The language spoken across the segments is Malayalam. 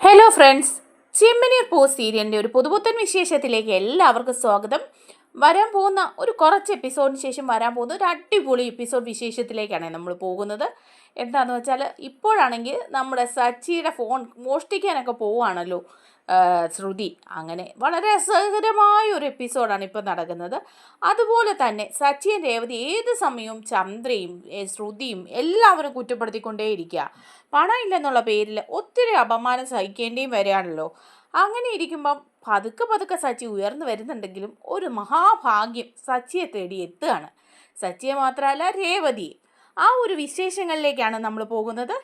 ഹലോ ഫ്രണ്ട്സ് ചെമ്മനീർ പൂ സീരിയലിന്റെ ഒരു പുതുപുത്തൻ വിശേഷത്തിലേക്ക് എല്ലാവർക്കും സ്വാഗതം. വരാൻ പോകുന്ന ഒരു കുറച്ച് എപ്പിസോഡിന് ശേഷം വരാൻ പോകുന്ന ഒരു അടിപൊളി എപ്പിസോഡ് വിശേഷത്തിലേക്കാണ് നമ്മൾ പോകുന്നത്. എന്താണെന്ന് വെച്ചാൽ ഇപ്പോഴാണെങ്കിൽ നമ്മുടെ സച്ചിയുടെ ഫോൺ മോഷ്ടിക്കാനൊക്കെ പോവുകയാണല്ലോ. ശ്രുതി. അങ്ങനെ വളരെ രസകരമായ ഒരു എപ്പിസോഡാണ് ഇപ്പോൾ നടക്കുന്നത്. അതുപോലെ തന്നെ സച്ചിൻ രേവതി ഏത് സമയവും ചന്ദ്രയും ശ്രുതിയും എല്ലാവരും കുറ്റപ്പെടുത്തിക്കൊണ്ടേയിരിക്കുക. പണം ഇല്ലെന്നുള്ള പേരിൽ ഒത്തിരി അപമാനം സഹിക്കേണ്ടിയും വരികയാണല്ലോ. അങ്ങനെ ഇരിക്കുമ്പം പതുക്കെ പതുക്കെ സച്ചി ഉയർന്നു വരുന്നുണ്ടെങ്കിലും ഒരു മഹാഭാഗ്യം സച്ചിയെ തേടി എത്തുകയാണ്. സച്ചിയെ മാത്രമല്ല രേവതി ആ ഒരു വിശേഷങ്ങളിലേക്കാണ് നമ്മൾ പോകുന്നത്.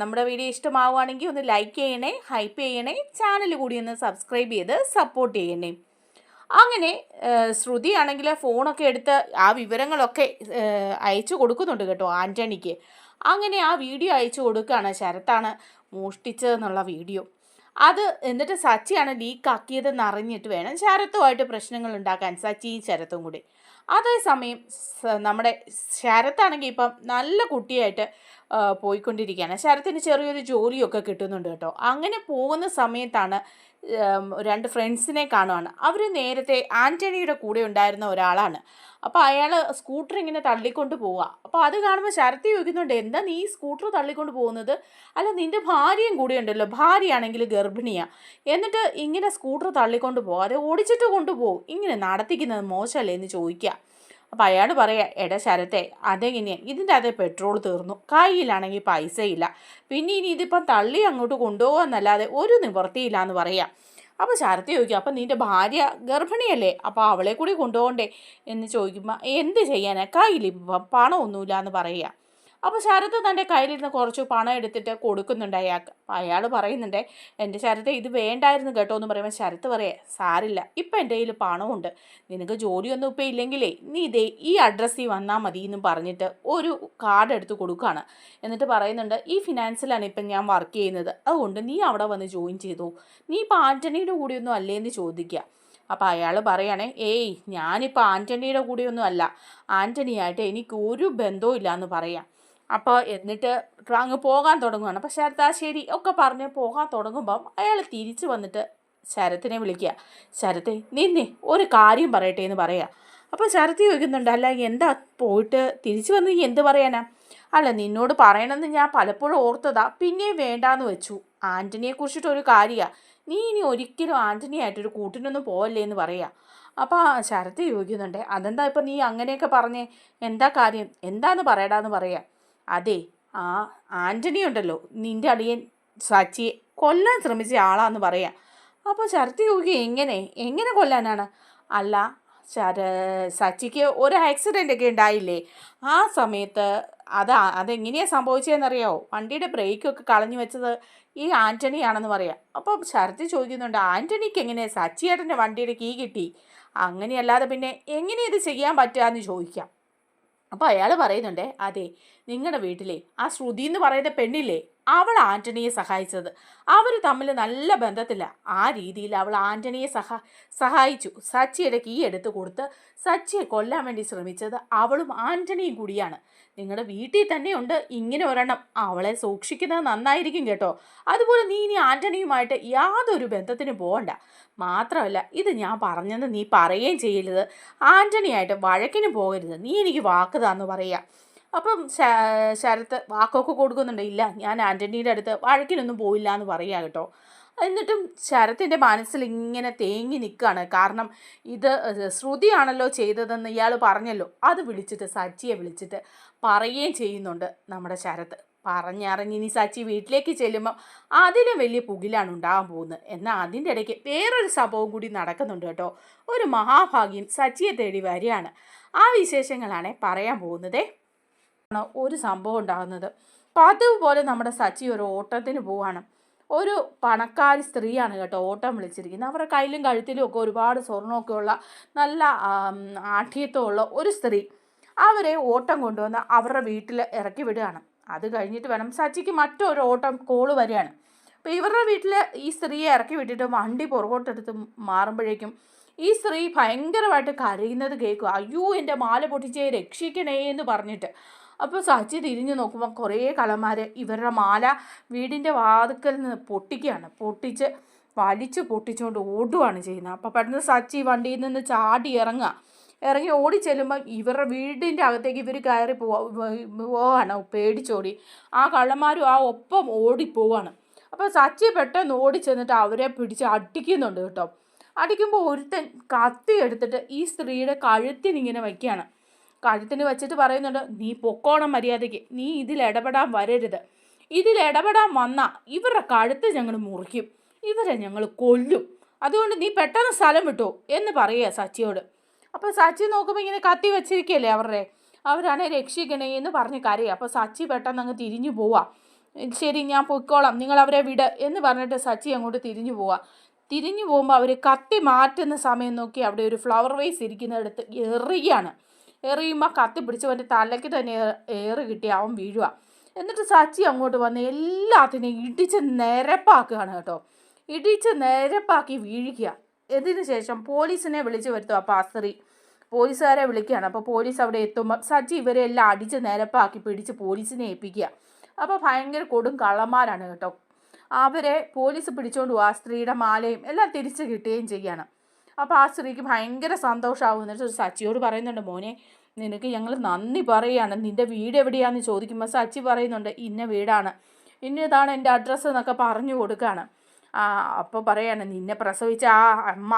നമ്മുടെ വീഡിയോ ഇഷ്ടമാവുകയാണെങ്കിൽ ഒന്ന് ലൈക്ക് ചെയ്യണേ ഹൈപ്പ് ചെയ്യണേ ചാനൽ കൂടി ഒന്ന് സബ്സ്ക്രൈബ് ചെയ്ത് സപ്പോർട്ട് ചെയ്യണേ. അങ്ങനെ ശ്രുതിയാണെങ്കിൽ ഫോണൊക്കെ എടുത്ത് ആ വിവരങ്ങളൊക്കെ അയച്ചു കൊടുക്കുന്നുണ്ട് കേട്ടോ ആന്റണിക്ക് അങ്ങനെ ആ വീഡിയോ അയച്ചു കൊടുക്കുകയാണ് ശരത്താണ് മോഷ്ടിച്ചതെന്നുള്ള വീഡിയോ. അത് എന്നിട്ട് സച്ചിയാണ് ലീക്ക് ആക്കിയതെന്ന് അറിഞ്ഞിട്ട് വേണം ശരത്തുമായിട്ട് പ്രശ്നങ്ങൾ ഉണ്ടാക്കാൻ സച്ചിയും ശരത്തും കൂടി. അതേസമയം നമ്മുടെ ശരത്താണെങ്കിൽ ഇപ്പം നല്ല കുട്ടിയായിട്ട് പോയിക്കൊണ്ടിരിക്കുകയാണ്. ശരത്തിന് ചെറിയൊരു ജോലിയൊക്കെ കിട്ടുന്നുണ്ട് കേട്ടോ. അങ്ങനെ പോകുന്ന സമയത്താണ് രണ്ട് ഫ്രണ്ട്സിനെ കാണുവാണ്. അവർ നേരത്തെ ആന്റണിയുടെ കൂടെ ഉണ്ടായിരുന്ന ഒരാളാണ്. അപ്പോൾ അയാൾ സ്കൂട്ടർ ഇങ്ങനെ തള്ളിക്കൊണ്ട് പോവുക അപ്പോൾ അത് കാണുമ്പോൾ ശരത്തി ചോദിക്കുന്നുണ്ട് എന്താ നീ സ്കൂട്ടർ തള്ളിക്കൊണ്ട് പോകുന്നത്? അല്ല നിന്റെ ഭാര്യയും കൂടെ ഉണ്ടല്ലോ. ഭാര്യയാണെങ്കിൽ ഗർഭിണിയാണ് എന്നിട്ട് ഇങ്ങനെ സ്കൂട്ടർ തള്ളിക്കൊണ്ട് പോകാതെ ഓടിച്ചിട്ട് കൊണ്ടുപോകും ഇങ്ങനെ നടത്തിക്കുന്നത് മോശമല്ലേ? എന്ന് ചോദിക്കുക അപ്പോൾ അയാൾ പറയുക എടാ ശരത്തെ അതെങ്ങനെയാ? ഇതിന്റെ അതേ പെട്രോൾ തീർന്നു. കയ്യിലാണെങ്കിൽ പൈസയില്ല. പിന്നെ ഇനി ഇതിപ്പം തള്ളി അങ്ങോട്ട് കൊണ്ടുപോകാന്നല്ലാതെ ഒരു നിവൃത്തിയില്ല എന്ന് പറയാം. അപ്പോൾ ശരത്ത് ചോദിക്കും അപ്പം നിന്റെ ഭാര്യ ഗർഭിണിയല്ലേ? അപ്പോൾ അവളെ കൂടി കൊണ്ടുപോകണ്ടേ? എന്ന് ചോദിക്കുമ്പോൾ എന്ത് ചെയ്യാനാ? കയ്യിലിപ്പം പണമൊന്നുമില്ല എന്ന് പറയുക അപ്പോൾ ശരത് തന്റെ കയ്യിലിരുന്ന് കുറച്ച് പണം എടുത്തിട്ട് കൊടുക്കുന്നുണ്ട് അയാൾക്ക്. അയാൾ പറയുന്നുണ്ട് എന്റെ ശരത്തെ ഇത് വേണ്ടായിരുന്നു കേട്ടോ എന്ന് പറയുമ്പോൾ ശരത്ത് പറയേ സാരില്ല ഇപ്പം എന്റെ കയ്യിൽ പണമുണ്ട്. നിനക്ക് ജോലിയൊന്നും ഇപ്പം ഇല്ലെങ്കിലേ നീ ഇതേ ഈ അഡ്രസ്സിൽ വന്നാൽ മതി എന്ന് പറഞ്ഞിട്ട് ഒരു കാർഡ് എടുത്ത് കൊടുക്കുകയാണ് എന്നിട്ട് പറയുന്നുണ്ട് ഈ ഫിനാൻസിലാണ് ഇപ്പം ഞാൻ വർക്ക് ചെയ്യുന്നത്. അതുകൊണ്ട് നീ അവിടെ വന്ന് ജോയിൻ ചെയ്തു. നീ ഇപ്പോൾ ആന്റണിയുടെ കൂടെയൊന്നും അല്ലേ എന്ന് ചോദിക്കുക അപ്പോൾ അയാൾ പറയണേ ഏയ് ഞാനിപ്പോൾ ആന്റണിയുടെ കൂടെയൊന്നും അല്ല. ആന്റണിയായിട്ട് എനിക്ക് ഒരു ബന്ധവും ഇല്ല എന്ന് പറയാം. അപ്പോൾ എന്നിട്ട് അങ്ങ് പോകാൻ തുടങ്ങുകയാണ് അപ്പോൾ ശരത് ആ ശരി ഒക്കെ പറഞ്ഞ് പോകാൻ തുടങ്ങുമ്പം അയാൾ തിരിച്ചു വന്നിട്ട് ശരത്തിനെ വിളിക്കുക. ശരത്തെ നിന്നെ ഒരു കാര്യം പറയട്ടെ എന്ന് പറയുക അപ്പോൾ ശരത്ത് ചോദിക്കുന്നുണ്ട് അല്ല എന്താ പോയിട്ട് തിരിച്ചു വന്ന് നീ എന്ത് പറയാനാ? അല്ല നിന്നോട് പറയണമെന്ന് ഞാൻ പലപ്പോഴും ഓർത്തതാ. പിന്നെ വേണ്ടാന്ന് വെച്ചു. ആന്റണിയെ കുറിച്ചിട്ട് ഒരു കാര്യമാണ് നീ ഇനി ഒരിക്കലും ആന്റണിയായിട്ടൊരു കൂട്ടിനൊന്നും പോവല്ലേ എന്ന് പറയുക അപ്പോൾ ശരത്ത് ചോദിക്കുന്നുണ്ട് അതെന്താ ഇപ്പം നീ അങ്ങനെയൊക്കെ പറഞ്ഞേ? എന്താ കാര്യം? എന്താന്ന് പറയടാന്ന് പറയാം. അതെ ആ ആന്റണി ഉണ്ടല്ലോ. നിന്റെ അടിയൻ സച്ചിയെ കൊല്ലാൻ ശ്രമിച്ച ആളാന്ന് പറയാം. അപ്പോൾ ശരത്തി ചോദിക്കുക എങ്ങനെ? എങ്ങനെ കൊല്ലാനാണ്? അല്ല ശര സച്ചിക്ക് ഒരു ആക്സിഡന്റ് ഒക്കെ ഉണ്ടായില്ലേ? ആ സമയത്ത് അതാ അതെങ്ങനെയാണ് സംഭവിച്ചതെന്നറിയാമോ വണ്ടിയുടെ ബ്രേക്കൊക്കെ കളഞ്ഞു വെച്ചത് ഈ ആന്റണിയാണെന്ന് പറയാം. അപ്പം ശരത്തി ചോദിക്കുന്നുണ്ട് ആന്റണിക്ക് എങ്ങനെയാണ് സച്ചിയേട്ടന്റെ വണ്ടിയുടെ കീ കിട്ടി. അങ്ങനെയല്ലാതെ പിന്നെ എങ്ങനെ ഇത് ചെയ്യാൻ പറ്റുകയെന്ന് ചോദിക്കാം. അപ്പോൾ അയാൾ പറയുന്നുണ്ട് അതെ നിങ്ങളുടെ വീട്ടിലെ ആ ശ്രുതി എന്ന് പറയുന്ന പെണ്ണില്ലേ അവൾ ആന്റണിയെ സഹായിച്ചത്. അവർ തമ്മിൽ നല്ല ബന്ധത്തില്ല ആ രീതിയിൽ അവൾ ആന്റണിയെ സഹാ സഹായിച്ചു. സച്ചിയുടെ കീ എടുത്ത് കൊടുത്ത് സച്ചിയെ കൊല്ലാൻ വേണ്ടി ശ്രമിച്ചത് അവളും ആന്റണിയും കൂടിയാണ്. നിങ്ങളുടെ വീട്ടിൽ തന്നെയുണ്ട്. ഇങ്ങനെ ഒരെണ്ണം. അവളെ സൂക്ഷിക്കുന്നത് നന്നായിരിക്കും കേട്ടോ. അതുപോലെ നീ ഇനി ആന്റണിയുമായിട്ട് യാതൊരു ബന്ധത്തിനും പോകണ്ട മാത്രമല്ല ഇത് ഞാൻ പറഞ്ഞെന്ന് നീ പറയുകയും ചെയ്യരുത്. ആന്റണിയായിട്ട് വഴക്കിന് പോകരുത്. നീ എനിക്ക് വാക്ക് താന്ന് പറയാം. അപ്പം ശരത്ത് വാക്കൊക്കെ കൊടുക്കുന്നുണ്ട്. ഇല്ല ഞാൻ ആന്റണിയുടെ അടുത്ത് വഴക്കിനൊന്നും പോയില്ല എന്ന് പറയുക കേട്ടോ. എന്നിട്ടും ശരത്തിന്റെ മനസ്സിൽ ഇങ്ങനെ തേങ്ങി നിൽക്കുകയാണ് കാരണം ഇത് ശ്രുതിയാണല്ലോ ചെയ്തതെന്ന് ഇയാൾ പറഞ്ഞല്ലോ. അത് വിളിച്ചിട്ട് സച്ചിയെ വിളിച്ചിട്ട് പറയുകയും ചെയ്യുന്നുണ്ട് നമ്മുടെ ശരത്ത് പറഞ്ഞറിഞ്ഞ് ഇനി സച്ചി വീട്ടിലേക്ക് ചെല്ലുമ്പോൾ അതിലും വലിയ പുകിലാണ് ഉണ്ടാകാൻ പോകുന്നത്. എന്നാൽ അതിന്റെ ഇടയ്ക്ക് വേറൊരു സംഭവം കൂടി നടക്കുന്നുണ്ട് കേട്ടോ. ഒരു മഹാഭാഗ്യം സച്ചിയെ തേടി വരികയാണ്. ആ വിശേഷങ്ങളാണ് പറയാൻ പോകുന്നത്. ഒരു സംഭവം ഉണ്ടാകുന്നത്. പതിവ് പോലെ നമ്മുടെ സച്ചി ഒരു ഓട്ടത്തിന് പോവാണ്. ഒരു പണക്കാരി സ്ത്രീയാണ് കേട്ടോ ഓട്ടം വിളിച്ചിരിക്കുന്നത്. അവരുടെ കയ്യിലും കഴുത്തിലും ഒക്കെ ഒരുപാട് സ്വർണമൊക്കെ ഉള്ള നല്ല ആഠ്യത്വമുള്ള ഒരു സ്ത്രീ അവരെ ഓട്ടം കൊണ്ടുവന്ന് അവരുടെ വീട്ടിൽ ഇറക്കി വിടുകയാണ്. അത് കഴിഞ്ഞിട്ട് വേണം സച്ചിക്ക് മറ്റൊരു ഓട്ടം കോൾ വരികയാണ്. അപ്പോൾ ഇവരുടെ വീട്ടിൽ ഈ സ്ത്രീയെ ഇറക്കി വിട്ടിട്ട് വണ്ടി പുറകോട്ടെടുത്ത് മാറുമ്പോഴേക്കും ഈ സ്ത്രീ ഭയങ്കരമായിട്ട് കരയുന്നത് കേൾക്കുക. അയ്യോ എന്റെ മാല പൊട്ടിച്ചേ രക്ഷിക്കണേ എന്ന് പറഞ്ഞിട്ട് അപ്പോൾ സച്ചി തിരിഞ്ഞു നോക്കുമ്പോൾ കുറേ കള്ളന്മാർ ഇവരുടെ മാല വീടിന്റെ വാതുക്കൽ നിന്ന് പൊട്ടിക്കുകയാണ്. പൊട്ടിച്ച് വലിച്ചു പൊട്ടിച്ചുകൊണ്ട് ഓടുകയാണ് ചെയ്യുന്നത് അപ്പോൾ പെട്ടെന്ന് സച്ചി വണ്ടിയിൽ നിന്ന് ചാടി ഇറങ്ങുക. ഇറങ്ങി ഓടി ചെല്ലുമ്പോൾ ഇവരുടെ വീടിന്റെ അകത്തേക്ക് ഇവർ കയറി പോവാ പോവാണ് പേടിച്ചോടി. ആ കള്ളന്മാരും ആ ഒപ്പം ഓടിപ്പോവാണ് അപ്പോൾ സച്ചി പെട്ടെന്ന് ഓടി ചെന്നിട്ട് അവരെ പിടിച്ച് അടിക്കുന്നുണ്ട് കേട്ടോ. അടിക്കുമ്പോൾ ഒരുത്തൻ കത്തി എടുത്തിട്ട് ഈ സ്ത്രീയുടെ കഴുത്തിനിങ്ങനെ വയ്ക്കുകയാണ്. കഴുത്തിന് വെച്ചിട്ട് പറയുന്നുണ്ട് നീ പൊക്കോണം മര്യാദയ്ക്ക് നീ ഇതിൽ ഇടപെടാൻ വരരുത്. ഇതിൽ ഇടപെടാൻ വന്നാൽ ഇവരുടെ കഴുത്ത് ഞങ്ങൾ മുറിക്കും ഇവരെ ഞങ്ങൾ കൊല്ലും. അതുകൊണ്ട് നീ പെട്ടെന്ന് സ്ഥലം വിട്ടോ എന്ന് പറയുക സച്ചിയോട്. അപ്പോൾ സച്ചി നോക്കുമ്പോൾ ഇങ്ങനെ കത്തി വെച്ചിരിക്കുകയല്ലേ അവരുടെ? അവരാണ് രക്ഷിക്കണേ എന്ന് പറഞ്ഞ് കരയുക അപ്പോൾ സച്ചി പെട്ടെന്ന് അങ്ങ് തിരിഞ്ഞു പോവാ. ശരി ഞാൻ പൊയ്ക്കോളാം നിങ്ങൾ അവരെ വിട് എന്ന് പറഞ്ഞിട്ട് സച്ചി അങ്ങോട്ട് തിരിഞ്ഞു പോവാ. തിരിഞ്ഞു പോകുമ്പോൾ അവർ കത്തി മാറ്റുന്ന സമയം നോക്കി അവിടെ ഒരു ഫ്ലവർ വേസ് ഇരിക്കുന്നിടത്ത് എറിയാണ്. എറിയുമ്പോൾ കത്തി പിടിച്ചവന്റെ തലയ്ക്ക് തന്നെ ഏറ് കിട്ടി അവൻ വീഴുക എന്നിട്ട് സച്ചി അങ്ങോട്ട് വന്ന് എല്ലാത്തിനെയും ഇടിച്ച് നിരപ്പാക്കുകയാണ് കേട്ടോ. ഇടിച്ച് നിരപ്പാക്കി വീഴിക്കുക ഇതിന് ശേഷം പോലീസിനെ വിളിച്ചു വരുത്തും അപ്പോൾ അസറി പോലീസുകാരെ വിളിക്കുകയാണ്. അപ്പോൾ പോലീസ് അവിടെ എത്തുമ്പോൾ സച്ചി ഇവരെല്ലാം അടിച്ച് നിരപ്പാക്കി പിടിച്ച് പോലീസിനെ ഏൽപ്പിക്കുക അപ്പോൾ ഭയങ്കര കൊടും കള്ളന്മാരാണ് കേട്ടോ. അവരെ പോലീസ് പിടിച്ചുകൊണ്ട് പോവുക സ്ത്രീയുടെ മാലയും എല്ലാം തിരിച്ച് കിട്ടുകയും ചെയ്യാണ് അപ്പോൾ ആ സ്ത്രീക്ക് ഭയങ്കര സന്തോഷമാവും എന്നിട്ട് സച്ചിയോട് പറയുന്നുണ്ട് മോനെ നിനക്ക് ഞങ്ങൾ നന്ദി പറയുകയാണ് നിന്റെ വീട് എവിടെയാണെന്ന് ചോദിക്കുമ്പോൾ സച്ചി പറയുന്നുണ്ട് ഇന്ന വീടാണ്. ഇന്നതാണ് എന്റെ അഡ്രസ്സ് എന്നൊക്കെ പറഞ്ഞു കൊടുക്കുകയാണ് അപ്പോൾ പറയാണ് നിന്നെ പ്രസവിച്ച ആ അമ്മ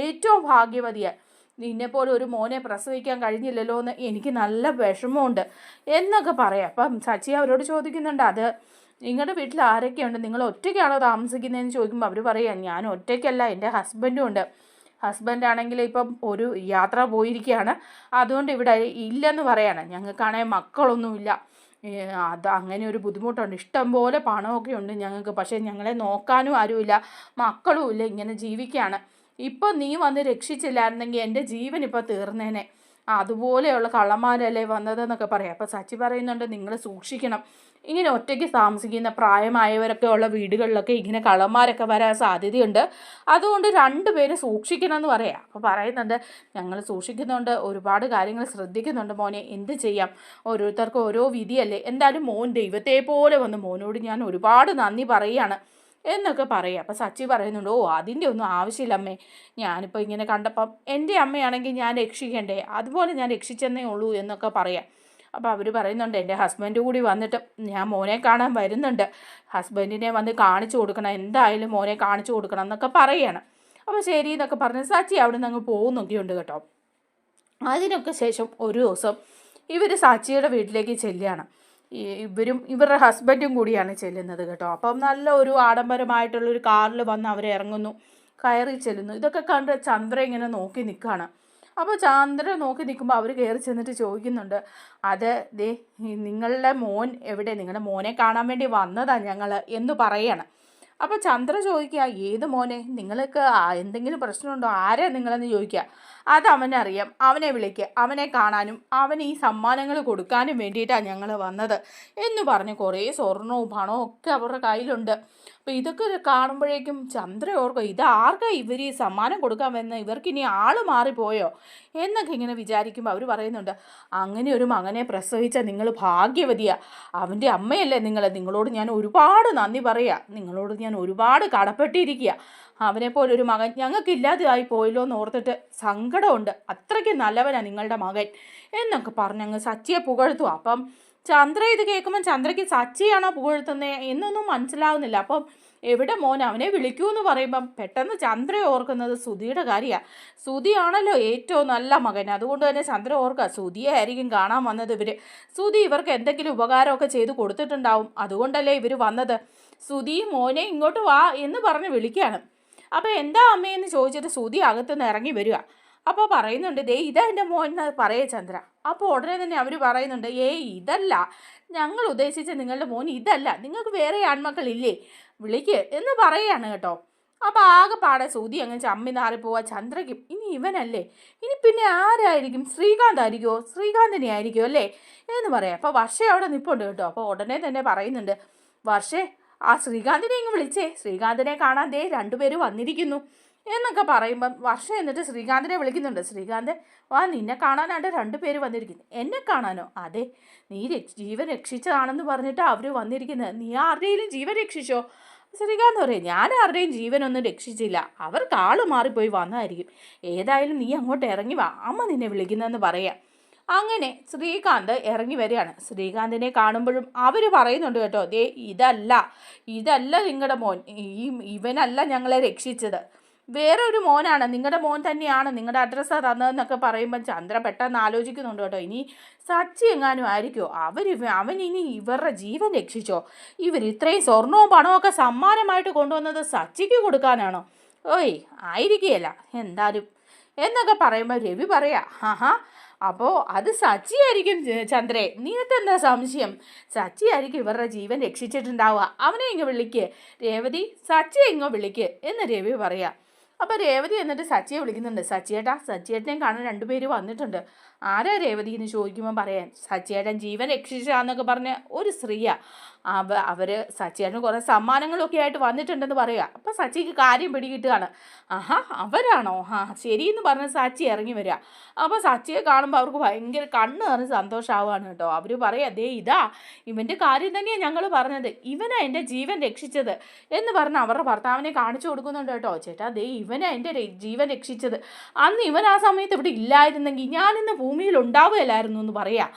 ഏറ്റവും ഭാഗ്യവതിയാണ് നിന്നെപ്പോലെ ഒരു മോനെ പ്രസവിക്കാൻ കഴിഞ്ഞില്ലല്ലോ എന്ന് എനിക്ക് നല്ല വിഷമമുണ്ട് എന്നൊക്കെ പറയാം. അപ്പം സച്ചി അവരോട് ചോദിക്കുന്നുണ്ട് അത് നിങ്ങളുടെ വീട്ടിൽ ആരൊക്കെയുണ്ട്? നിങ്ങൾ ഒറ്റയ്ക്കാണോ താമസിക്കുന്നതെന്ന് ചോദിക്കുമ്പോൾ അവർ പറയാം ഞാൻ ഒറ്റയ്ക്കല്ല എന്റെ ഹസ്ബൻഡും ഉണ്ട്. ഹസ്ബൻഡ് ആണെങ്കിൽ ഇപ്പം ഒരു യാത്ര പോയിരിക്കുകയാണ് അതുകൊണ്ട് ഇവിടെ ഇല്ലെന്ന് പറയാണ്. ഞങ്ങൾക്കാണെങ്കിൽ മക്കളൊന്നുമില്ല. അത് അങ്ങനെ ഒരു ബുദ്ധിമുട്ടുണ്ട്. ഇഷ്ടം പോലെ പണമൊക്കെ ഉണ്ട് ഞങ്ങൾക്ക്. പക്ഷേ ഞങ്ങളെ നോക്കാനും ആരുമില്ല. മക്കളും ഇല്ല. ഇങ്ങനെ ജീവിക്കുകയാണ്. ഇപ്പം നീ വന്ന് രക്ഷിച്ചില്ലായിരുന്നെങ്കിൽ എന്റെ ജീവൻ ഇപ്പോൾ തീർന്നേനെ. അതുപോലെയുള്ള കള്ളന്മാരല്ലേ വന്നതെന്നൊക്കെ പറയാം. അപ്പോൾ സച്ചി പറയുന്നുണ്ട് നിങ്ങൾ സൂക്ഷിക്കണം. ഇങ്ങനെ ഒറ്റയ്ക്ക് താമസിക്കുന്ന പ്രായമായവരൊക്കെ ഉള്ള വീടുകളിലൊക്കെ ഇങ്ങനെ കള്ളന്മാരൊക്കെ വരാൻ സാധ്യതയുണ്ട്. അതുകൊണ്ട് രണ്ടുപേരും സൂക്ഷിക്കണം എന്ന് പറയാം. അപ്പോൾ പറയുന്നുണ്ട് ഞങ്ങൾ സൂക്ഷിക്കുന്നുണ്ട് ഒരുപാട് കാര്യങ്ങൾ ശ്രദ്ധിക്കുന്നുണ്ട് മോനെ എന്ത് ചെയ്യാം? ഓരോരുത്തർക്കും ഓരോ വിധിയല്ലേ? എന്തായാലും മോൻ ദൈവത്തെ പോലെ വന്ന്. മോനോട് ഞാൻ ഒരുപാട് നന്ദി പറയുകയാണ് എന്നൊക്കെ പറയാം. അപ്പോൾ സച്ചി പറയുന്നുണ്ട് ഓ അതിന്റെ ഒന്നും ആവശ്യമില്ല അമ്മേ. ഞാനിപ്പോൾ ഇങ്ങനെ കണ്ടപ്പം എന്റെ അമ്മയാണെങ്കിൽ ഞാൻ രക്ഷിക്കണ്ടേ? അതുപോലെ ഞാൻ രക്ഷിച്ചെന്നേ ഉള്ളൂ എന്നൊക്കെ പറയാം. അപ്പോൾ അവർ പറയുന്നുണ്ട് എന്റെ ഹസ്ബൻഡ് കൂടി വന്നിട്ട് ഞാൻ മോനെ കാണാൻ വരുന്നുണ്ട്. ഹസ്ബൻഡിനെ വന്ന് കാണിച്ചു കൊടുക്കണം. എന്തായാലും മോനെ കാണിച്ചു കൊടുക്കണം എന്നൊക്കെ പറയുകയാണ് അപ്പോൾ ശരി എന്നൊക്കെ പറഞ്ഞ് സച്ചി അവിടെ നിന്ന് അങ്ങ് പോകുന്നൊക്കെയുണ്ട് കേട്ടോ. അതിനൊക്കെ ശേഷം ഒരു ദിവസം ഇവർ സച്ചിയുടെ വീട്ടിലേക്ക് ചെല്ലുകയാണ്. ഇവരും ഇവരുടെ ഹസ്ബൻഡും കൂടിയാണ് ചെല്ലുന്നത് കേട്ടോ. അപ്പം നല്ല ഒരു ആഡംബരമായിട്ടുള്ളൊരു കാറിൽ വന്ന് അവർ ഇറങ്ങുന്നു. കയറി ചെല്ലുന്നു. ഇതൊക്കെ കണ്ട് ചന്ദ്ര ഇങ്ങനെ നോക്കി നിൽക്കുകയാണ് അപ്പോൾ ചാന്ദ്രൻ നോക്കി നിൽക്കുമ്പോൾ അവർ കയറി ചെന്നിട്ട് ചോദിക്കുന്നുണ്ട് അത് ദേ നിങ്ങളുടെ മോൻ എവിടെ? നിങ്ങളുടെ മോനെ കാണാൻ വേണ്ടി വന്നതാണ് ഞങ്ങൾ എന്ന് പറയണം. അപ്പോൾ ചന്ദ്ര ചോദിക്കുക ഏത് മോനെ? നിങ്ങൾക്ക് എന്തെങ്കിലും പ്രശ്നമുണ്ടോ? ആരാ നിങ്ങളെന്ന് ചോദിക്കുക? അത് അവനറിയാം. അവനെ വിളിക്കുക അവനെ കാണാനും അവൻ ഈ സമ്മാനങ്ങൾ കൊടുക്കാനും വേണ്ടിയിട്ടാണ് ഞങ്ങൾ വന്നത് എന്ന് പറഞ്ഞ് കുറേ സ്വർണവും പണവും ഒക്കെ അവരുടെ കയ്യിലുണ്ട്. അപ്പോൾ ഇതൊക്കെ കാണുമ്പോഴേക്കും ചന്ദ്ര ഓർക്കും ഇത് ആർക്കാ ഇവർ ഈ സമ്മാനം കൊടുക്കാൻ വരുന്നത് ഇവർക്കിനി ആൾ മാറിപ്പോയോ? എന്നൊക്കെ ഇങ്ങനെ വിചാരിക്കുമ്പോൾ അവർ പറയുന്നുണ്ട് അങ്ങനെ ഒരു മകനെ പ്രസവിച്ച നിങ്ങൾ ഭാഗ്യവതിയാ. അവന്റെ അമ്മയല്ലേ നിങ്ങൾ നിങ്ങളോട് ഞാൻ ഒരുപാട് നന്ദി പറയുക നിങ്ങളോട് ഞാൻ ഒരുപാട് കടപ്പെട്ടിരിക്കുക അവനെപ്പോലെ ഒരു മകൻ ഞങ്ങൾക്ക് ഇല്ലാതെയായി പോയല്ലോ എന്ന് ഓർത്തിട്ട് സങ്കടമുണ്ട്. അത്രയ്ക്ക് നല്ലവനാണ് നിങ്ങളുടെ മകൻ. എന്നൊക്കെ പറഞ്ഞങ്ങ് സച്ചിയെ പുകഴ്ത്തു. അപ്പം ചന്ദ്ര ഇത് കേൾക്കുമ്പോൾ ചന്ദ്രയ്ക്ക് സച്ചിയാണോ പുകഴ്ത്തുന്നത് എന്നൊന്നും മനസ്സിലാവുന്നില്ല. അപ്പം എവിടെ മോൻ അവനെ വിളിക്കൂ എന്ന് പറയുമ്പം പെട്ടെന്ന് ചന്ദ്ര ഓർക്കുന്നത് സുധിയുടെ കാര്യമാണ് സുധിയാണല്ലോ ഏറ്റവും നല്ല മകൻ. അതുകൊണ്ട് തന്നെ ചന്ദ്ര ഓർക്കുക സുധിയെ ആയിരിക്കും കാണാൻ വന്നത് ഇവർ സുധി ഇവർക്ക് എന്തെങ്കിലും ഉപകാരമൊക്കെ ചെയ്ത് കൊടുത്തിട്ടുണ്ടാവും. അതുകൊണ്ടല്ലേ ഇവർ വന്നത്. സുധി മോനെ ഇങ്ങോട്ട് വാ എന്ന് പറഞ്ഞ് വിളിക്കുകയാണ് അപ്പോൾ എന്താ അമ്മയെന്ന് ചോദിച്ചിട്ട് സുധി അകത്തുനിന്ന് ഇറങ്ങി വരിക അപ്പോൾ പറയുന്നുണ്ട് ദേ ഇതാ എന്റെ മോൻ എന്ന് പറയേ ചന്ദ്ര. അപ്പോൾ ഉടനെ തന്നെ അവർ പറയുന്നുണ്ട് ഏ ഇതല്ല. ഞങ്ങൾ ഉദ്ദേശിച്ച നിങ്ങളുടെ മോൻ ഇതല്ല. നിങ്ങൾക്ക് വേറെ ആൺമക്കളില്ലേ? വിളിക്ക്. എന്ന് പറയുകയാണ് കേട്ടോ. അപ്പോൾ ആകെപ്പാടെ സൂതി അങ്ങ് ചമ്മി നാറിപ്പോവാ ചന്ദ്രയ്ക്കും ഇനി ഇവനല്ലേ? ഇനി പിന്നെ ആരായിരിക്കും? ശ്രീകാന്ത് ആയിരിക്കുമോ ശ്രീകാന്തിനെ ആയിരിക്കുമോ അല്ലേ? എന്ന് പറയാം. അപ്പോൾ വർഷ അവിടെ നിൽപ്പുണ്ട് കേട്ടോ. അപ്പോൾ ഉടനെ തന്നെ പറയുന്നുണ്ട് വർഷേ ആ ശ്രീകാന്തിനെ ഇങ്ങ് വിളിച്ചേ. ശ്രീകാന്തിനെ കാണാൻ ദേ രണ്ടുപേരും വന്നിരിക്കുന്നു എന്നൊക്കെ പറയുമ്പം വർഷം എന്നിട്ട് ശ്രീകാന്തിനെ വിളിക്കുന്നുണ്ട്. ശ്രീകാന്ത് വാ നിന്നെ കാണാനായിട്ട് രണ്ടുപേര് വന്നിരിക്കുന്നു. എന്നെ കാണാനോ? അതെ നീ ജീവൻ രക്ഷിച്ചതാണെന്ന് പറഞ്ഞിട്ട് അവർ വന്നിരിക്കുന്നത്. നീ ആരുടെയും ജീവൻ രക്ഷിച്ചോ? ശ്രീകാന്ത് പറയും ഞാൻ ആരുടെയും ജീവനൊന്നും രക്ഷിച്ചില്ല. അവർക്ക് ആൾ മാറിപ്പോയി വന്നതായിരിക്കും ഏതായാലും നീ അങ്ങോട്ട് ഇറങ്ങി വാ. അമ്മ നിന്നെ വിളിക്കുന്നതെന്ന് പറയാം. അങ്ങനെ ശ്രീകാന്ത് ഇറങ്ങി വരികയാണ്. ശ്രീകാന്തിനെ കാണുമ്പോഴും അവർ പറയുന്നുണ്ട് കേട്ടോ ദേ ഇതല്ല ഇതല്ല നിങ്ങളുടെ മോൻ ഈ ഇവനല്ല ഞങ്ങളെ രക്ഷിച്ചത്. വേറൊരു മോനാണ് നിങ്ങളുടെ മോൻ തന്നെയാണ് നിങ്ങളുടെ അഡ്രസ്സാണ് തന്നതെന്നൊക്കെ പറയുമ്പോൾ ചന്ദ്ര പെട്ടെന്ന് ആലോചിക്കുന്നുണ്ട് കേട്ടോ ഇനി സച്ചി എങ്ങാനും ആയിരിക്കുമോ അവർ അവൻ ഇനി ഇവരുടെ ജീവൻ രക്ഷിച്ചോ? ഇവർ ഇത്രയും സ്വർണവും പണവും ഒക്കെ സമ്മാനമായിട്ട് കൊണ്ടുവന്നത് സച്ചിക്ക് കൊടുക്കാനാണോ? ഓയ് ആയിരിക്കുകയല്ല എന്തായാലും. എന്നൊക്കെ പറയുമ്പോൾ രവി പറയാ ഹാ അപ്പോൾ അത് സച്ചിയായിരിക്കും ചന്ദ്രെ ചന്ദ്രേ. നിനക്ക് എന്താ സംശയം? സച്ചിയായിരിക്കും ഇവരുടെ ജീവൻ രക്ഷിച്ചിട്ടുണ്ടാവുക. അവനെ ഇങ്ങ് വിളിക്ക്. രേവതി സച്ചിയെ ഇങ്ങോ വിളിക്ക് എന്ന് രവി പറയാ. അപ്പോൾ രേവതി എന്നിട്ട് സച്ചിയെ വിളിക്കുന്നുണ്ട്. സച്ചിയേട്ടാ സച്ചിയേട്ടനെയും കാണാൻ രണ്ടുപേര് വന്നിട്ടുണ്ട്. ആരാ രേവതി എന്ന് ചോദിക്കുമ്പോൾ പറയാൻ സച്ചിയേട്ടൻ ജീവൻ രക്ഷിച്ചാന്നൊക്കെ പറഞ്ഞ ഒരു സ്ത്രീയാ. അവ അവർ സച്ചിയേട്ടന് കുറേ സമ്മാനങ്ങളൊക്കെ ആയിട്ട് വന്നിട്ടുണ്ടെന്ന് പറയുക. അപ്പം സച്ചിക്ക് കാര്യം പിടികിട്ടുകയാണ്. ആഹാ അവരാണോ? ആ ശരിയെന്ന് പറഞ്ഞ് സച്ചി ഇറങ്ങി വരിക. അപ്പോൾ സച്ചിയെ കാണുമ്പോൾ അവർക്ക് ഭയങ്കര കണ്ണ് നിറഞ്ഞ് സന്തോഷമാവുകയാണ് കേട്ടോ. അവർ പറയുക ദേ ഇതാ ഇവന്റെ കാര്യം തന്നെയാണ് ഞങ്ങൾ പറഞ്ഞത്. ഇവനാ എന്റെ ജീവൻ രക്ഷിച്ചത്. എന്ന് പറഞ്ഞ് അവരുടെ ഭർത്താവിനെ കാണിച്ചു കൊടുക്കുന്നുണ്ട് കേട്ടോ. ചേട്ടാ ദേ ഇവനാ എന്റെ ജീവൻ രക്ഷിച്ചത്. അന്ന് ഇവൻ ആ സമയത്ത് ഇവിടെ ഇല്ലായിരുന്നെങ്കിൽ ഞാനിന്ന് ഭൂമിയിൽ ഉണ്ടാവുകയില്ലായിരുന്നു എന്ന് പറയാ.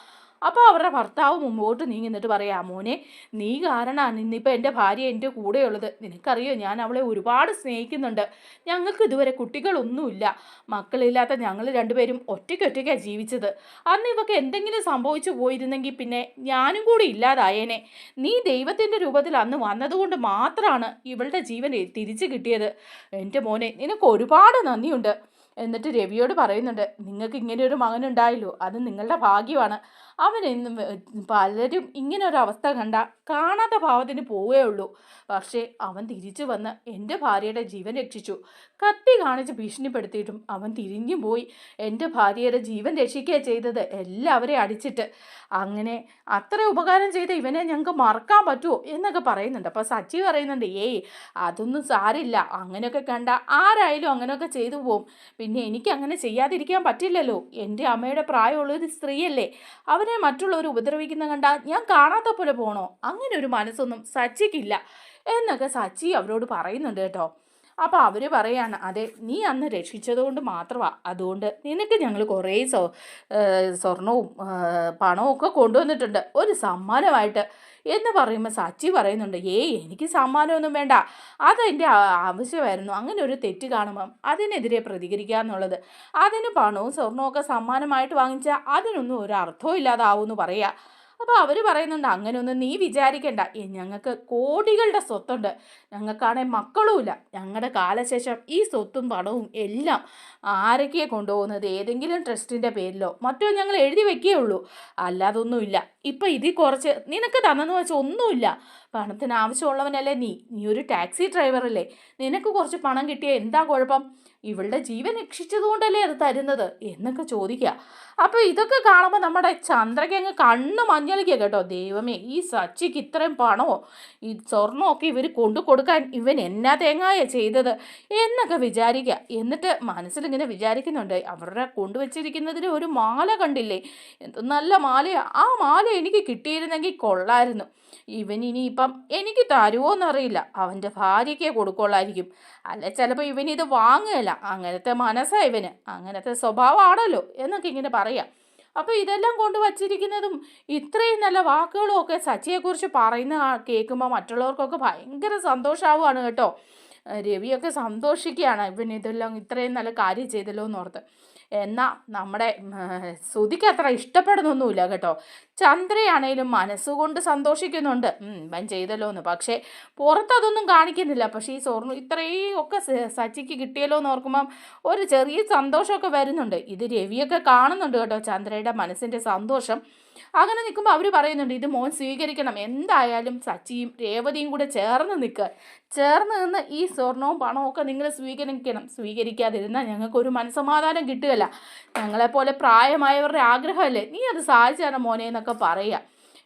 അപ്പോൾ അവരുടെ ഭർത്താവ് മുമ്പോട്ട് നീങ്ങുന്നിട്ട് പറയാ മോനെ നീ കാരണമാണ് ഇന്നിപ്പോൾ എന്റെ ഭാര്യ എന്റെ കൂടെയുള്ളത്. നിനക്കറിയോ ഞാൻ അവളെ ഒരുപാട് സ്നേഹിക്കുന്നുണ്ട്. ഞങ്ങൾക്ക് ഇതുവരെ കുട്ടികളൊന്നുമില്ല. മക്കളില്ലാത്ത ഞങ്ങൾ രണ്ടുപേരും ഒറ്റയ്ക്കൊറ്റയ്ക്കാണ് ജീവിച്ചത്. അന്ന് ഇവക്ക് എന്തെങ്കിലും സംഭവിച്ചു പോയിരുന്നെങ്കിൽ പിന്നെ ഞാനും കൂടി ഇല്ലാതായേനെ. നീ ദൈവത്തിന്റെ രൂപത്തിൽ അന്ന് വന്നതുകൊണ്ട് മാത്രമാണ് ഇവളുടെ ജീവൻ തിരിച്ചു കിട്ടിയത്. എന്റെ മോനെ നിനക്ക് ഒരുപാട് നന്ദിയുണ്ട്. എന്നിട്ട് രവിയോട് പറയുന്നുണ്ട് നിങ്ങൾക്ക് ഇങ്ങനെ ഒരു മകനുണ്ടായല്ലോ അത് നിങ്ങളുടെ ഭാഗ്യമാണ്. അവൻ എന്നും പലരും ഇങ്ങനെ ഒരു അവസ്ഥ കണ്ട കാണാത്ത ഭാവത്തിന് പോവേ ഉള്ളൂ. പക്ഷേ അവൻ തിരിച്ചു വന്ന് എന്റെ ഭാര്യയുടെ ജീവൻ രക്ഷിച്ചു. കത്തി കാണിച്ച് ഭീഷണിപ്പെടുത്തിയിട്ടും അവൻ തിരിഞ്ഞു പോയി. എന്റെ ഭാര്യയുടെ ജീവൻ രക്ഷിക്കുക ചെയ്തത് എല്ലാവരെയും അടിച്ചിട്ട്. അങ്ങനെ അത്ര ഉപകാരം ചെയ്ത ഇവനെ ഞങ്ങൾക്ക് മറക്കാൻ പറ്റുമോ? എന്നൊക്കെ പറയുന്നുണ്ട്. അപ്പോൾ സച്ചി പറയുന്നുണ്ട് ഏയ് അതൊന്നും സാരില്ല. അങ്ങനെയൊക്കെ കണ്ട ആരായാലും അങ്ങനെയൊക്കെ ചെയ്തു പോവും. പിന്നെ എനിക്ക് അങ്ങനെ ചെയ്യാതിരിക്കാൻ പറ്റില്ലല്ലോ. എന്റെ അമ്മയുടെ പ്രായമുള്ളൊരു സ്ത്രീയല്ലേ. അവനെ മറ്റുള്ളവർ ഉപദ്രവിക്കുന്ന കണ്ടാൽ ഞാൻ കാണാത്ത പോലെ പോണോ? അങ്ങനെ ഒരു മനസ്സൊന്നും സച്ചിക്കില്ല. എന്നൊക്കെ സച്ചി അവരോട് പറയുന്നുണ്ട് കേട്ടോ. അപ്പോൾ അവർ പറയാണ് അതെ നീ അന്ന് രക്ഷിച്ചതുകൊണ്ട് മാത്രമാണ് അതുകൊണ്ട് നിനക്ക് ഞങ്ങൾ കുറേ സ്വ സ്വർണവും പണവും ഒക്കെ കൊണ്ടുവന്നിട്ടുണ്ട്. ഒരു സമ്മാനമായിട്ട് എന്ന് പറയുമ്പോൾ സച്ചി പറയുന്നുണ്ട് ഏയ് എനിക്ക് സമ്മാനമൊന്നും വേണ്ട. അതെന്റെ ആവശ്യമായിരുന്നു. അങ്ങനെ ഒരു തെറ്റ് കാണുമ്പം അതിനെതിരെ പ്രതികരിക്കുക എന്നുള്ളത്. അതിന് പണവും സ്വർണവും ഒക്കെ സമ്മാനമായിട്ട് വാങ്ങിച്ചാൽ അതിനൊന്നും ഒരു അർത്ഥവും ഇല്ലാതാവും എന്ന് പറയുക അപ്പോൾ അവർ പറയുന്നുണ്ട് അങ്ങനെയൊന്നും നീ വിചാരിക്കണ്ട. ഞങ്ങൾക്ക് കോടികളുടെ സ്വത്തുണ്ട്. ഞങ്ങൾക്കാണെങ്കിൽ മക്കളുമില്ല. ഞങ്ങളുടെ കാലശേഷം ഈ സ്വത്തും പണവും എല്ലാം ആരൊക്കെ കൊണ്ടുപോകുന്നത്? ഏതെങ്കിലും ട്രസ്റ്റിന്റെ പേരിലോ മറ്റോ ഞങ്ങൾ എഴുതി വെക്കുകയുള്ളൂ അല്ലാതൊന്നുമില്ല. ഇപ്പം ഇതിൽ കുറച്ച് നിനക്ക് തന്നെന്ന് വെച്ചാൽ ഒന്നുമില്ല. പണത്തിന് ആവശ്യമുള്ളവനല്ലേ നീ? നീ ഒരു ടാക്സി ഡ്രൈവറല്ലേ? നിനക്ക് കുറച്ച് പണം കിട്ടിയാൽ എന്താ കുഴപ്പം? ഇവളുടെ ജീവൻ രക്ഷിച്ചതുകൊണ്ടല്ലേ അത് തരുന്നത് എന്നൊക്കെ ചോദിക്കുക. അപ്പോൾ ഇതൊക്കെ കാണുമ്പോൾ നമ്മുടെ ചന്ദ്രയ്ക്ക് അങ്ങ് കണ്ണ് മഞ്ഞളിക്കുക കേട്ടോ. ദൈവമേ ഈ സച്ചിക്ക് ഇത്രയും പണമോ? ഈ സ്വർണമൊക്കെ ഇവർ കൊണ്ടു കൊടുക്കാൻ ഇവൻ എന്നാ തേങ്ങായ ചെയ്തത് എന്നൊക്കെ വിചാരിക്കുക. എന്നിട്ട് മനസ്സിലിങ്ങനെ വിചാരിക്കുന്നുണ്ട് അവരുടെ കൊണ്ടുവച്ചിരിക്കുന്നതിന് ഒരു മാല കണ്ടില്ലേ? നല്ല മാലയാ. ആ മാല എനിക്ക് കിട്ടിയിരുന്നെങ്കിൽ കൊള്ളായിരുന്നു. ഇവൻ ഇനിയിപ്പം എനിക്ക് തരുമോ എന്നറിയില്ല അവന്റെ ഭാര്യയ്ക്കേ കൊടുക്കുള്ളായിരിക്കും. അല്ല ചിലപ്പോൾ ഇവനിത് വാങ്ങുകയില്ല അങ്ങനത്തെ മനസ്സാണ് ഇവന്. അങ്ങനത്തെ സ്വഭാവമാണല്ലോ എന്നൊക്കെ ഇങ്ങനെ പറയാം. അപ്പോൾ ഇതെല്ലാം കൊണ്ട് വച്ചിരിക്കുന്നതും ഇത്രയും നല്ല വാക്കുകളും ഒക്കെ സച്ചിയെക്കുറിച്ച് പറയുന്ന കേൾക്കുമ്പോൾ മറ്റുള്ളവർക്കൊക്കെ ഭയങ്കര സന്തോഷമാവുകയാണ് കേട്ടോ. രവിയൊക്കെ സന്തോഷിക്കുകയാണ്. ഇവൻ ഇതെല്ലാം ഇത്രയും നല്ല കാര്യം ചെയ്തല്ലോ എന്നോർത്ത്. എന്നാൽ നമ്മുടെ ശ്രുതിക്ക് അത്ര ഇഷ്ടപ്പെടുന്നൊന്നുമില്ല കേട്ടോ. ചന്ദ്രയാണേലും മനസ്സുകൊണ്ട് സന്തോഷിക്കുന്നുണ്ട്. ഇവൻ ചെയ്തല്ലോ എന്ന് പക്ഷേ പുറത്തതൊന്നും കാണിക്കുന്നില്ല. പക്ഷേ ഈ സ്വർണം ഇത്രയും ഒക്കെ സച്ചിക്ക് കിട്ടിയല്ലോ എന്ന് ഓർക്കുമ്പം ഒരു ചെറിയ സന്തോഷമൊക്കെ വരുന്നുണ്ട്. ഇത് രവിയൊക്കെ കാണുന്നുണ്ട് കേട്ടോ ചന്ദ്രയുടെ മനസ്സിന്റെ സന്തോഷം. അങ്ങനെ നിൽക്കുമ്പോൾ അവർ പറയുന്നുണ്ട് ഇത് മോൻ സ്വീകരിക്കണം. എന്തായാലും സച്ചിയും രേവതിയും കൂടെ ചേർന്ന് നിൽക്കുക ചേർന്ന് നിന്ന് ഈ സ്വർണവും പണവും ഒക്കെ നിങ്ങൾ സ്വീകരിക്കണം. സ്വീകരിക്കാതിരുന്നാൽ ഞങ്ങൾക്കൊരു മനസ്സമാധാനം കിട്ടുകയില്ല. ഞങ്ങളെപ്പോലെ പ്രായമായവരുടെ ആഗ്രഹമല്ലേ? നീ അത് സാധിച്ചാണ് മോനെ എന്നൊക്കെ പറയുക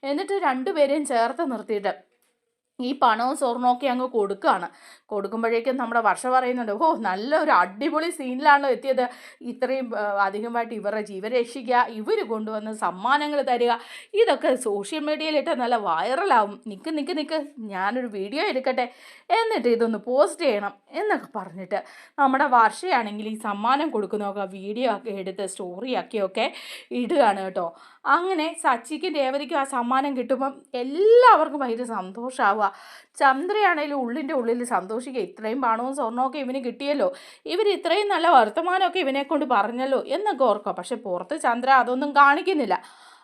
എന്നിട്ട് രണ്ടുപേരെയും ചേർത്ത് നിർത്തിയിട്ട് ഈ പണവും സ്വർണമൊക്കെ അങ്ങ് കൊടുക്കുകയാണ് കൊടുക്കുമ്പോഴേക്കും നമ്മുടെ വർഷ പറയുന്നുണ്ട് ഓ നല്ലൊരു അടിപൊളി സീനിലാണല്ലോ എത്തിയത്. ഇത്രയും അധികമായിട്ട് ഇവരുടെ ജീവൻ രക്ഷിക്കുക ഇവർ കൊണ്ടുവന്ന് സമ്മാനങ്ങൾ തരിക. ഇതൊക്കെ സോഷ്യൽ മീഡിയയിലിട്ട് നല്ല വൈറലാവും. നിൽക്ക് നിൽക്ക് നിൽക്ക് ഞാനൊരു വീഡിയോ എടുക്കട്ടെ. എന്നിട്ട് ഇതൊന്ന് പോസ്റ്റ് ചെയ്യണം എന്നൊക്കെ പറഞ്ഞിട്ട് നമ്മുടെ വർഷയാണെങ്കിൽ ഈ സമ്മാനം കൊടുക്കുന്നതൊക്കെ വീഡിയോ ഒക്കെ എടുത്ത് സ്റ്റോറിയാക്കിയൊക്കെ ഇടുകയാണ് കേട്ടോ. അങ്ങനെ സച്ചിക്കും രേവതിക്കും ആ സമ്മാനം കിട്ടുമ്പം എല്ലാവർക്കും ഭയങ്കര സന്തോഷമാവുക ചന്ദ്രയാണെങ്കിലും ഉള്ളിന്റെ ഉള്ളിൽ സന്തോഷിക്കുക. ഇത്രയും പണവും സ്വർണമൊക്കെ ഇവന് കിട്ടിയല്ലോ. ഇവർ ഇത്രയും നല്ല വർത്തമാനമൊക്കെ ഇവനെക്കൊണ്ട് പറഞ്ഞല്ലോ എന്നൊക്കെ ഓർക്കുക. പക്ഷെ പുറത്ത് ചന്ദ്ര അതൊന്നും കാണിക്കുന്നില്ല.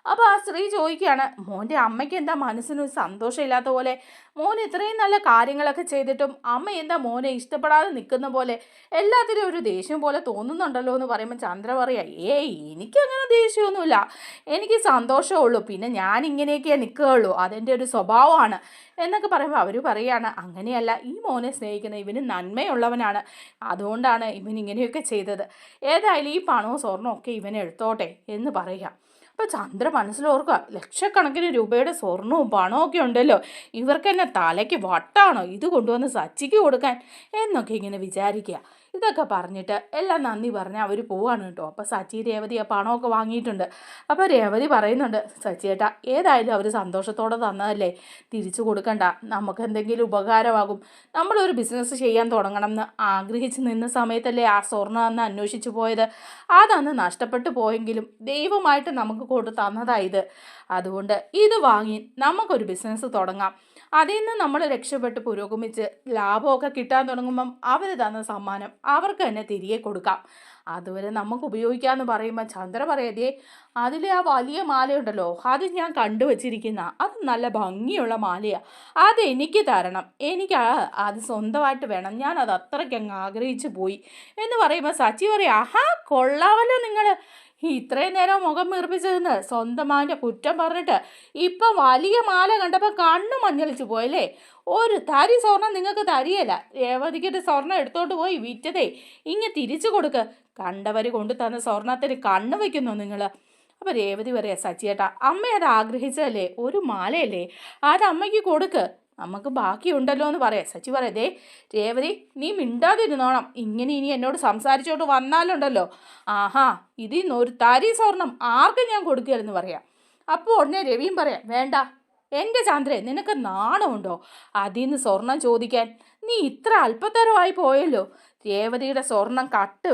അപ്പോൾ ആ സ്ത്രീ ചോദിക്കുകയാണ് മോന്റെ അമ്മയ്ക്ക് എന്താ മനസ്സിന് ഒരു സന്തോഷമില്ലാത്ത പോലെ? മോൻ ഇത്രയും നല്ല കാര്യങ്ങളൊക്കെ ചെയ്തിട്ടും അമ്മ എന്താ മോനെ ഇഷ്ടപ്പെടാതെ നിൽക്കുന്ന പോലെ? എല്ലാത്തിനും ഒരു ദേഷ്യം പോലെ തോന്നുന്നുണ്ടല്ലോ എന്ന് പറയുമ്പോൾ ചന്ദ്ര പറയാ ഏയ് എനിക്കങ്ങനെ ദേഷ്യമൊന്നുമില്ല. എനിക്ക് സന്തോഷമേ ഉള്ളൂ. പിന്നെ ഞാൻ ഇങ്ങനെയൊക്കെ നിൽക്കുകയുള്ളൂ. അതെന്റെ ഒരു സ്വഭാവമാണ്. എന്നൊക്കെ പറയുമ്പോൾ അവർ പറയുകയാണ് അങ്ങനെയല്ല. ഈ മോനെ സ്നേഹിക്കുന്ന ഇവന് നന്മയുള്ളവനാണ്. അതുകൊണ്ടാണ് ഇവൻ ഇങ്ങനെയൊക്കെ ചെയ്തത്. ഏതായാലും ഈ പണവും സ്വർണമൊക്കെ ഇവൻ എടുത്തോട്ടെ എന്ന് പറയുക. അപ്പോൾ ചന്ദ്ര മനസ്സിലോർക്കുക ലക്ഷക്കണക്കിന് രൂപയുടെ സ്വർണവും പണവും ഒക്കെ ഉണ്ടല്ലോ. ഇവർക്ക് തലയ്ക്ക് വട്ടാണോ ഇത് കൊണ്ടുവന്ന് സച്ചിക്ക് കൊടുക്കാൻ? എന്നൊക്കെ ഇങ്ങനെ വിചാരിക്കുക. ഇതൊക്കെ പറഞ്ഞിട്ട് എല്ലാം നന്ദി പറഞ്ഞ് അവർ പോവാണ് കേട്ടോ. അപ്പോൾ സച്ചി രേവതി ആ പണമൊക്കെ വാങ്ങിയിട്ടുണ്ട്. അപ്പോൾ രേവതി പറയുന്നുണ്ട് സച്ചി സച്ചിയേട്ടാ ഏതായാലും അവർ സന്തോഷത്തോടെ തന്നതല്ലേ? തിരിച്ചു കൊടുക്കണ്ട. നമുക്ക് എന്തെങ്കിലും ഉപകാരമാകും. നമ്മളൊരു ബിസിനസ് ചെയ്യാൻ തുടങ്ങണം എന്ന് ആഗ്രഹിച്ച് നിന്ന സമയത്തല്ലേ ആ സ്വർണം അന്ന് അന്വേഷിച്ചു പോയത്? അതന്ന് നഷ്ടപ്പെട്ടു പോയെങ്കിലും ദൈവമായിട്ട് നമുക്ക് കൊണ്ട് തന്നതായത് അതുകൊണ്ട് ഇത് വാങ്ങി നമുക്കൊരു ബിസിനസ് തുടങ്ങാം. അതിൽ നിന്ന് നമ്മൾ രക്ഷപ്പെട്ട് പുരോഗമിച്ച് ലാഭമൊക്കെ കിട്ടാൻ തുടങ്ങുമ്പം അവർ തന്ന സമ്മാനം അവർക്ക് തന്നെ തിരികെ കൊടുക്കാം. അതുവരെ നമുക്ക് ഉപയോഗിക്കാമെന്ന് പറയുമ്പോൾ ചന്ദ്ര പറയാതെ അതിലെ ആ വലിയ മാലയുണ്ടല്ലോ അത് ഞാൻ കണ്ടു വച്ചിരിക്കുന്ന അത് നല്ല ഭംഗിയുള്ള മാലയാണ് അത് എനിക്ക് തരണം എനിക്ക് അത് സ്വന്തമായിട്ട് വേണം ഞാൻ അത് അത്രയ്ക്ക് അങ്ങ് ആഗ്രഹിച്ചു പോയി. എന്ന് പറയുമ്പോൾ സച്ചി പറയാം ആഹാ കൊള്ളാമല്ലോ നിങ്ങൾ ഇത്രയും നേരം മുഖം വീർപ്പിച്ചതെന്ന് സ്വന്തമാന്റെ കുറ്റം പറഞ്ഞിട്ട് ഇപ്പം വലിയ മാല കണ്ടപ്പോൾ കണ്ണ് മഞ്ഞളിച്ചു പോയല്ലേ? ഒരു തരി സ്വർണം നിങ്ങൾക്ക് തരിയല്ല രേവതിക്കിട്ട് സ്വർണം എടുത്തോണ്ട് പോയി വിറ്റതേ. ഇങ്ങ് തിരിച്ചു കൊടുക്ക്. കണ്ടവർ കൊണ്ടു തന്ന സ്വർണത്തിന് കണ്ണ് വയ്ക്കുന്നു നിങ്ങൾ അപ്പോൾ രേവതി പറയാ സച്ചിയേട്ടാ അമ്മ അത് ആഗ്രഹിച്ചതല്ലേ ഒരു മാലയല്ലേ? അത് അമ്മയ്ക്ക് കൊടുക്ക്. നമുക്ക് ബാക്കിയുണ്ടല്ലോ എന്ന് പറയാം. സച്ചി പറയാം ദേ രേവതി നീ മിണ്ടാതിരുന്നോണം. ഇങ്ങനെ ഇനി എന്നോട് സംസാരിച്ചോട്ട് വന്നാലുണ്ടല്ലോ. ആഹാ ഇതിൽ നിന്ന് ഒരു തരി സ്വർണം ആർക്കും ഞാൻ കൊടുക്കുകയെന്ന് പറയാം. അപ്പോൾ ഉടനെ രവിയും പറയാം വേണ്ട എന്റെ ചന്ദ്രൻ നിനക്ക് നാണമുണ്ടോ? അതിൽ നിന്ന് സ്വർണം ചോദിക്കാൻ. നീ ഇത്ര അല്പത്തരമായി പോയല്ലോ. രേവതിയുടെ സ്വർണം കട്ട്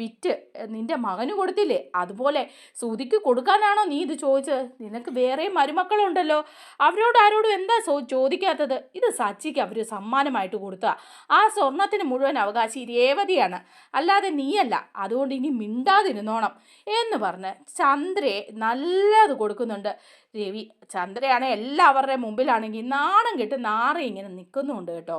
വിറ്റ് നിന്റെ മകന് കൊടുത്തില്ലേ? അതുപോലെ സുതിക്ക് കൊടുക്കാനാണോ നീ ഇത് ചോദിച്ചത്? നിനക്ക് വേറെ മരുമക്കളുണ്ടല്ലോ. അവരോട് ആരോടും എന്താ ചോദിക്കാത്തത്? ഇത് സച്ചിക്ക് അവർ സമ്മാനമായിട്ട് കൊടുത്ത. ആ സ്വർണത്തിന് മുഴുവൻ അവകാശി രേവതിയാണ്. അല്ലാതെ നീയല്ല. അതുകൊണ്ട് ഇനി മിണ്ടാതിരുന്നോണം എന്ന് പറഞ്ഞ് ചന്ദ്രയെ നല്ലത് കൊടുക്കുന്നുണ്ട്. രവി ചന്ദ്രയാണ് എല്ലാവരുടെയും മുമ്പിലാണെങ്കിൽ നാണം കെട്ട് നാറി ഇങ്ങനെ നിൽക്കുന്നുണ്ട് കേട്ടോ.